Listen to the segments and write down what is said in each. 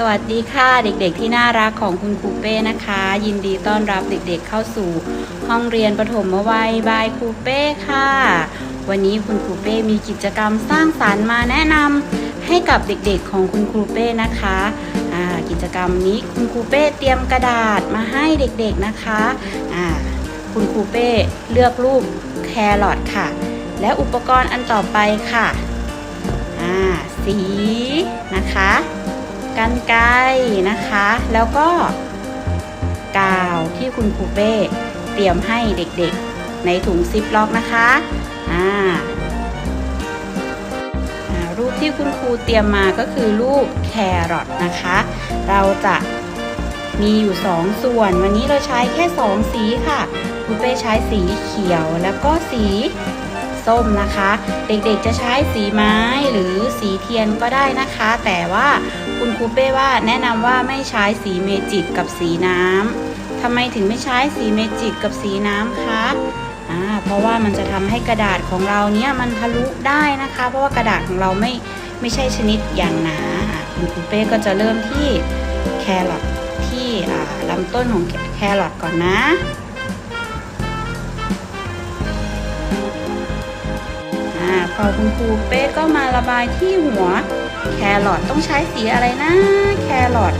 สวัสดีค่ะเด็กๆที่น่ารักของคุณครูเป้นะคะ ยินดีต้อนรับเด็กๆเข้าสู่ห้องเรียนประถมวัยบายครูเป้ค่ะ วันนี้คุณครูเป้มีกิจกรรมสร้างสรรค์มาแนะนำให้กับเด็กๆของคุณครูเป้นะคะกิจกรรมนี้คุณครูเป้เตรียมกระดาษมาให้เด็กๆนะคะคุณครูเป้เลือกรูปแครอทค่ะ และอุปกรณ์อันต่อไปค่ะสีนะคะ กันไกรนะคะ แล้วก็กาวที่คุณครูเป้เตรียมให้เด็กๆในถุงซิปล็อกนะคะอ่าอ่ารูปที่คุณครูเตรียมมาก็คือรูปแครอทนะคะ เราจะมีอยู่สองส่วน วันนี้เราใช้แค่สองสีค่ะครูเป้ใช้สีเขียวแล้วก็สี ส้มนะคะ เด็กๆจะใช้สีไม้หรือสีเทียนก็ได้นะคะ แต่ว่าคุณครูเป้ว่าแนะนำว่าไม่ใช้สีเมจิกกับสีน้ำทำไมถึงไม่ใช้สีเมจิกกับสีน้ำคะอ่าเพราะว่ามันจะทำให้กระดาษของเราเนี้ยมันทะลุได้นะคะ เพราะว่ากระดาษของเราไม่ไม่ใช่ชนิดอย่างหนาคุณครูเป้ก็จะเริ่มที่แครอทที่อ่าลำต้นของแครอทก่อนนะ อ่าพอคุณครูเป้ก็มาระบายที่หัว แครอทต้องใช้สีอะไรนะ แครอท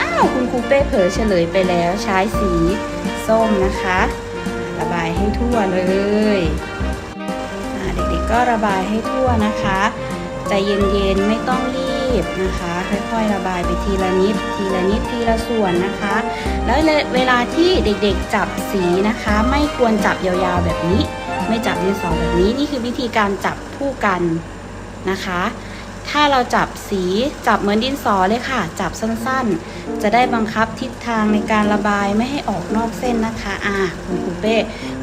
อ้าวคุณครูเป้เผลอเฉลยไปแล้วใช้สีส้มนะคะ ระบายให้ทั่วเลยเด็กๆก็ระบายให้ทั่วนะคะใจเย็นๆไม่ต้องรีบนะคะ ค่อยๆระบายไปทีละนิด ทีละนิดทีละส่วนนะคะ แล้วเวลาที่เด็กๆจับสีนะคะ ไม่ควรจับยาวๆแบบนี้ ไม่จับดินสอแบบนี้นี่คือวิธีการจับคู่กันนะคะ ถ้าเราจับสีจับเหมือนดินสอเลยค่ะ จับสั้นๆ จะได้บังคับทิศทางในการระบายไม่ให้ออกนอกเส้นนะคะอ่าคุณครูเป้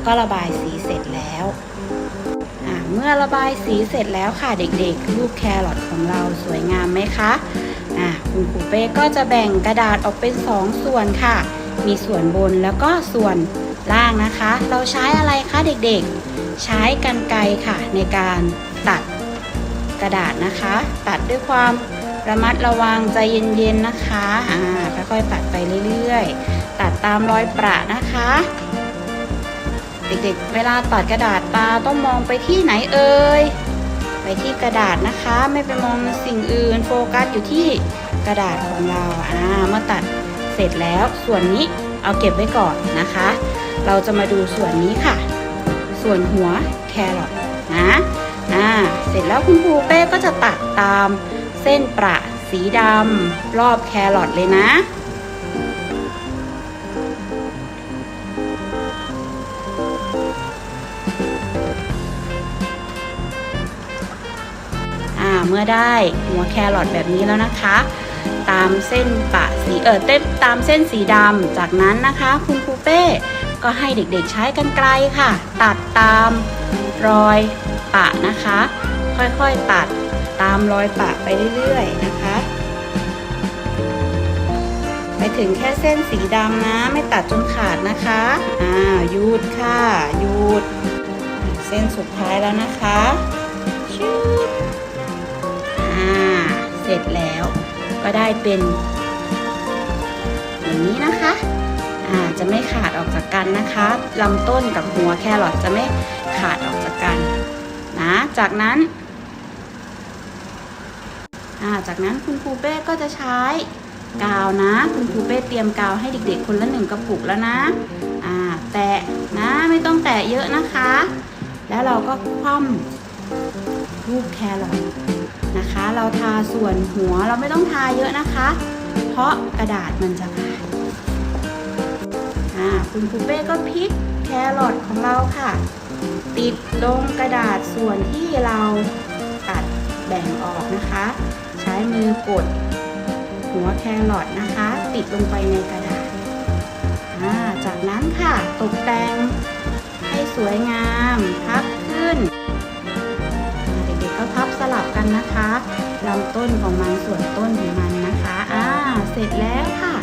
ก็ระบายสีเสร็จแล้วอ่าเมื่อระบายสีเสร็จแล้วค่ะเด็กๆ รูปแครอทของเราสวยงามไหมคะอ่าคุณครูเป้ก็จะแบ่งกระดาษออกเป็นสองส่วนค่ะ มีส่วนบนแล้วก็ส่วนล่างนะคะ เราใช้ อะคะเด็กๆ ใช้กันไกรค่ะในการตัดกระดาษนะคะ ตัดด้วยความระมัดระวังใจเย็นๆนะคะอ่าค่อยๆตัดไปเรื่อยๆ ตัดตามรอยประนะคะ เด็กๆ เวลาตัดกระดาษตาต้องมองไปที่ไหนเอ่ยไปที่กระดาษนะคะ ไม่ไปมองสิ่งอื่นโฟกัสอยู่ที่กระดาษของเราอ่าเมื่อตัดเสร็จแล้วส่วนนี้เอาเก็บไว้ก่อนนะคะ เราจะมาดูส่วนนี้ค่ะ ส่วนหัวแครอทนะอ่าเสร็จแล้วคุณครูเป้ก็จะตัดตามเส้นประสีดำรอบแครอทเลยนะอ่าเมื่อได้หัวแครอทแบบนี้แล้วนะคะ ตามเส้นปะสีเออเต้นตามเส้นสีดำจากนั้นนะคะ คุณครูเป้ก็ให้เด็กๆใช้กันไกลค่ะ ตัดตามรอยปะนะคะ ค่อยๆตัดตามรอยปะไปเรื่อยๆนะคะ ไปถึงแค่เส้นสีดำนะ ไม่ตัดจนขาดนะคะอ่าหยุดค่ะหยุดเส้นสุดท้ายแล้วนะคะชุบอ่าเสร็จแล้ว ก็ได้เป็นอย่างนี้นะคะอ่าจะไม่ขาดออกจากกันนะคะลำต้นกับหัวแครอทจะไม่ขาดออกจากกันนะจากนั้นอ่าจากนั้นคุณครูเป้ก็จะใช้กาวนะ คุณครูเป้เตรียมกาวให้เด็กๆ คนละหนึ่งกระปุกแล้วนะอ่าแตะนะไม่ต้องแตะเยอะนะคะ แล้วเราก็คว่ำรูปแครอท นะคะ เราทาส่วนหัวเราไม่ต้องทาเยอะนะคะ เพราะกระดาษมันจะขาดคุณคูเป้ก็พลิกแครอทของเราค่ะ ติดลงกระดาษส่วนที่เราตัดแบ่งออกนะคะ ใช้มือกดหัวแครอทนะคะ ติดลงไปในกระดาษจากนั้นค่ะตกแต่งให้สวยงามพับ ลับกันนะคะลำต้นของมันส่วนต้นของมันนะคะอ่าเสร็จแล้วค่ะ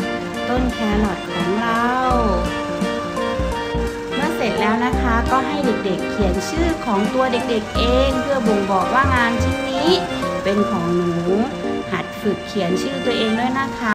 ต้นแครอทของเรา เมื่อเสร็จแล้วนะคะก็ให้เด็กๆเขียนชื่อของตัวเด็กๆเอง เพื่อบ่งบอกว่างานชิ้นนี้ เป็นของหนู หัดฝึกเขียนชื่อตัวเองด้วยนะคะ